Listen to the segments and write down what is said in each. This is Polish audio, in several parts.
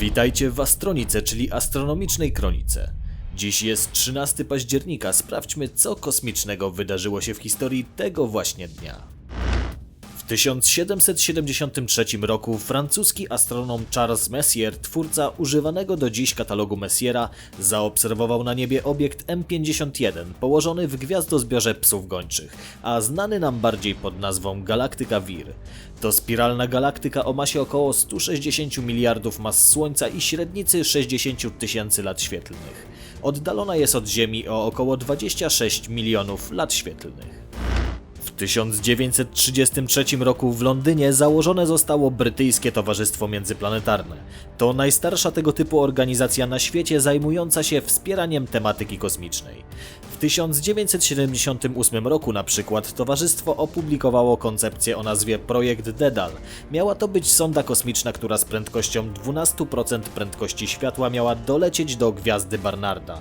Witajcie w Astronice, czyli astronomicznej kronice. Dziś jest 13 października, sprawdźmy co kosmicznego wydarzyło się w historii tego właśnie dnia. W 1773 roku francuski astronom Charles Messier, twórca używanego do dziś katalogu Messiera, zaobserwował na niebie obiekt M51 położony w gwiazdozbiorze psów gończych, a znany nam bardziej pod nazwą Galaktyka Vir. To spiralna galaktyka o masie około 160 miliardów mas Słońca i średnicy 60 tysięcy lat świetlnych. Oddalona jest od Ziemi o około 26 milionów lat świetlnych. W 1933 roku w Londynie założone zostało Brytyjskie Towarzystwo Międzyplanetarne. To najstarsza tego typu organizacja na świecie zajmująca się wspieraniem tematyki kosmicznej. W 1978 roku na przykład towarzystwo opublikowało koncepcję o nazwie Projekt Dedal. Miała to być sonda kosmiczna, która z prędkością 12% prędkości światła miała dolecieć do gwiazdy Barnarda.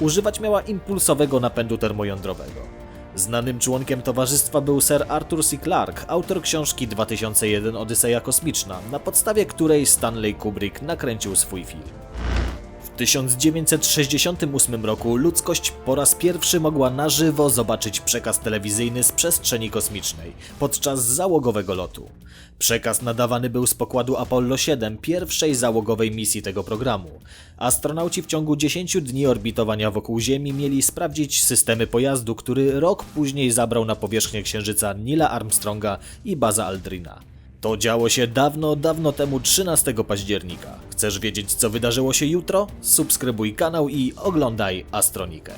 Używać miała impulsowego napędu termojądrowego. Znanym członkiem towarzystwa był Sir Arthur C. Clarke, autor książki 2001 Odyseja Kosmiczna, na podstawie której Stanley Kubrick nakręcił swój film. W 1968 roku ludzkość po raz pierwszy mogła na żywo zobaczyć przekaz telewizyjny z przestrzeni kosmicznej podczas załogowego lotu. Przekaz nadawany był z pokładu Apollo 7, pierwszej załogowej misji tego programu. Astronauci w ciągu 10 dni orbitowania wokół Ziemi mieli sprawdzić systemy pojazdu, który rok później zabrał na powierzchnię Księżyca Nila Armstronga i Baza Aldrina. To działo się dawno, dawno temu 13 października. Chcesz wiedzieć, co wydarzyło się jutro? Subskrybuj kanał i oglądaj Astronikę.